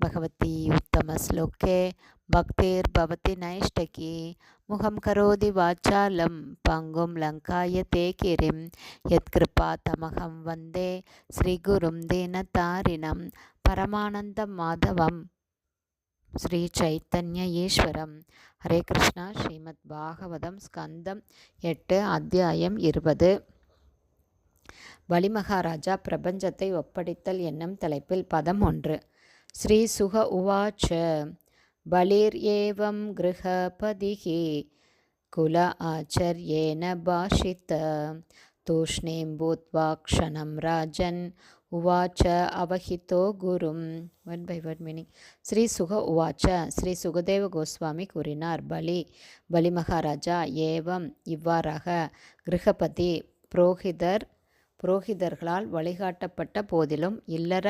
பகவதி உத்தம ஸ்லோகே பக்தேர் பவதி நைஷ்டகி முகம் கரோதி வாச்சாலம் பங்கும் லங்காய தேகிரிம் யத் யத்கிருபா தமகம் வந்தே ஸ்ரீகுரும் தீனதாரிணம் பரமானந்தம் மாதவம் ஸ்ரீ சைத்தன்ய ஈஸ்வரம் ஹரே கிருஷ்ணா ஸ்ரீமத் பாகவதம் ஸ்கந்தம் எட்டு அத்தியாயம் இருபது। பலிமகாராஜா பிரபஞ்சத்தை ஒப்படைத்தல் என்னும் தலைப்பில் பதம் ஒன்று। ஸ்ரீ சுக உவாச்ச. பலிர்யேவம் ஏவம் குல ஆச்சர்யேன பாஷித்த. தூஷ்ணீம் பூத்வா க்ஷணம் ராஜன். உவாச்ச அவஹிதோ குரும். One by one meaning Shri Shuka உவாச்ச. ஸ்ரீ சுகதேவ கோஸ்வாமி கூறினார். பலி. பலி மகாராஜா ஏவம் இவ்வாறாக கிரகபதி புரோஹிதர் புரோகிதர்களால் வழிகாட்டப்பட்ட போதிலும் இல்லற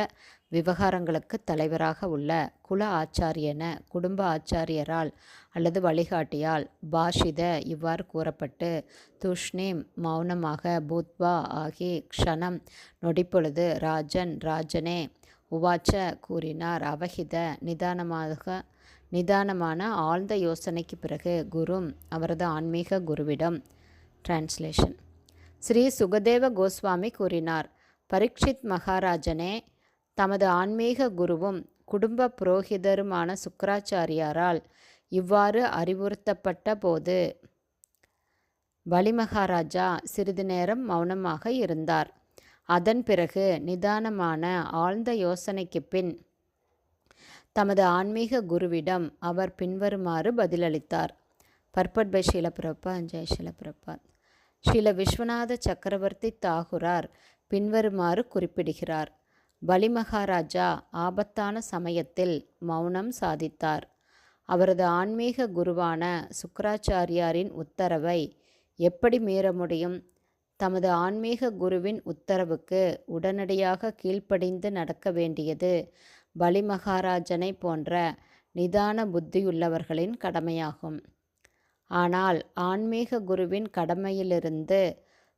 விவகாரங்களுக்கு தலைவராக உள்ள குல ஆச்சாரியன குடும்ப ஆச்சாரியரால் அல்லது வழிகாட்டியால் பாஷித இவ்வாறு கூறப்பட்டு துஷ்ணீம் மௌனமாக பூத்வா ஆகி க்ஷணம் நொடிப்பொழுது ராஜன் ராஜனே உவாச்ச கூறினார். அவகித நிதானமாக நிதானமான ஆழ்ந்த யோசனைக்கு பிறகு குரும் அவரது ஆன்மீக குருவிடம். டிரான்ஸ்லேஷன் ஸ்ரீ சுகதேவ கோஸ்வாமி கூறினார். பரீட்சித் மகாராஜனே தமது ஆன்மீக குருவும் குடும்ப புரோகிதருமான சுக்கராச்சாரியாரால் இவ்வாறு அறிவுறுத்தப்பட்ட போது பலிமகாராஜா சிறிது நேரம் மௌனமாக இருந்தார். அதன் பிறகு நிதானமான ஆழ்ந்த யோசனைக்கு பின் தமது ஆன்மீக குருவிடம் அவர் பின்வருமாறு பதிலளித்தார். பர்பட் பை ஷீலபிரபா ஜெய் ஷீலபிரபாத் ஸ்ரீல விஸ்வநாத சக்கரவர்த்தி தாகுரார் பின்வருமாறு குறிப்பிடுகிறார். பலிமகாராஜா ஆபத்தான சமயத்தில் மௌனம் சாதித்தார். அவரது ஆன்மீக குருவான சுக்கராச்சாரியாரின் உத்தரவை எப்படி மீற முடியும்? தமது ஆன்மீக குருவின் உத்தரவுக்கு உடனடியாக கீழ்ப்படிந்து நடக்க வேண்டியது பலிமகாராஜனை போன்ற நிதான புத்தியுள்ளவர்களின் கடமையாகும். ஆனால் ஆன்மீக குருவின் கடமையிலிருந்து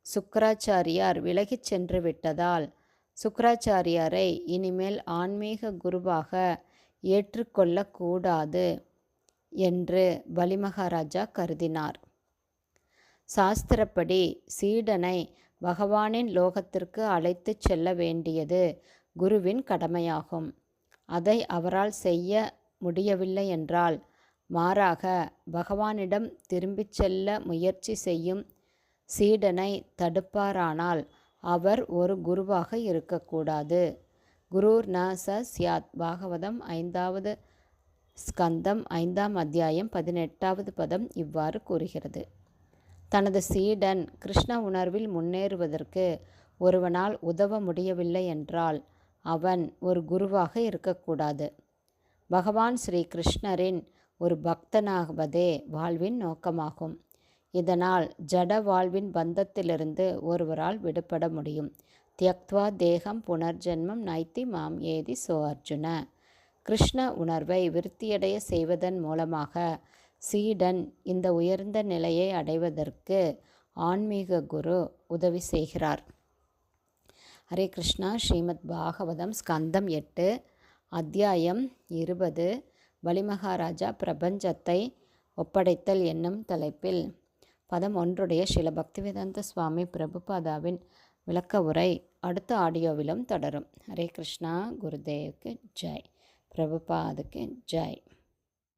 சுக்கராச்சாரியார் விலகிச் சென்று விட்டதால் சுக்கராச்சாரியாரை இனிமேல் ஆன்மீக குருவாக ஏற்றுக்கொள்ளக்கூடாது என்று பலிமகாராஜா கருதினார். சாஸ்திரப்படி சீடனை பகவானின் லோகத்திற்கு அழைத்து செல்ல வேண்டியது குருவின் கடமையாகும். அதை அவரால் செய்ய முடியவில்லை என்றால் மாறாக பகவானிடம் திரும்பிச் செல்ல முயற்சி செய்யும் சீடனை தடுப்பாரானால் அவர் ஒரு குருவாக இருக்கக்கூடாது. குருர் ந ச சியாத் பாகவதம் ஐந்தாவது ஸ்கந்தம் ஐந்தாம் அத்தியாயம் பதினெட்டாவது பதம் இவ்வாறு கூறுகிறது. தனது சீடன் கிருஷ்ண உணர்வில் முன்னேறுவதற்கு ஒருவனால் உதவ முடியவில்லை என்றால் அவன் ஒரு குருவாக இருக்கக்கூடாது. பகவான் ஸ்ரீ கிருஷ்ணரின் ஒரு பக்தனாகுவதே வாழ்வின் நோக்கமாகும். இதனால் ஜட வாழ்வின் பந்தத்திலிருந்து ஒருவரால் விடுபட முடியும். தியக்துவா தேகம் புனர்ஜென்மம் நைத்தி மாம் ஏதி சோ அர்ஜுன. கிருஷ்ண உணர்வை விருத்தியடைய செய்வதன் மூலமாக சீடன் இந்த உயர்ந்த நிலையை அடைவதற்கு ஆன்மீக குரு உதவி செய்கிறார். ஹரே கிருஷ்ணா ஸ்ரீமத் பாகவதம் ஸ்கந்தம் எட்டு அத்தியாயம் இருபது பலிமகாராஜா பிரபஞ்சத்தை ஒப்படைத்தல் என்னும் தலைப்பில். பதம் ஒன்றுடைய சில பக்திவேதாந்த சுவாமி பிரபுபாதாவின் விளக்க உரை அடுத்த ஆடியோவிலும் தொடரும். ஹரே கிருஷ்ணா குருதேவுக்கு ஜெய். பிரபுபாதுக்கு ஜெய்.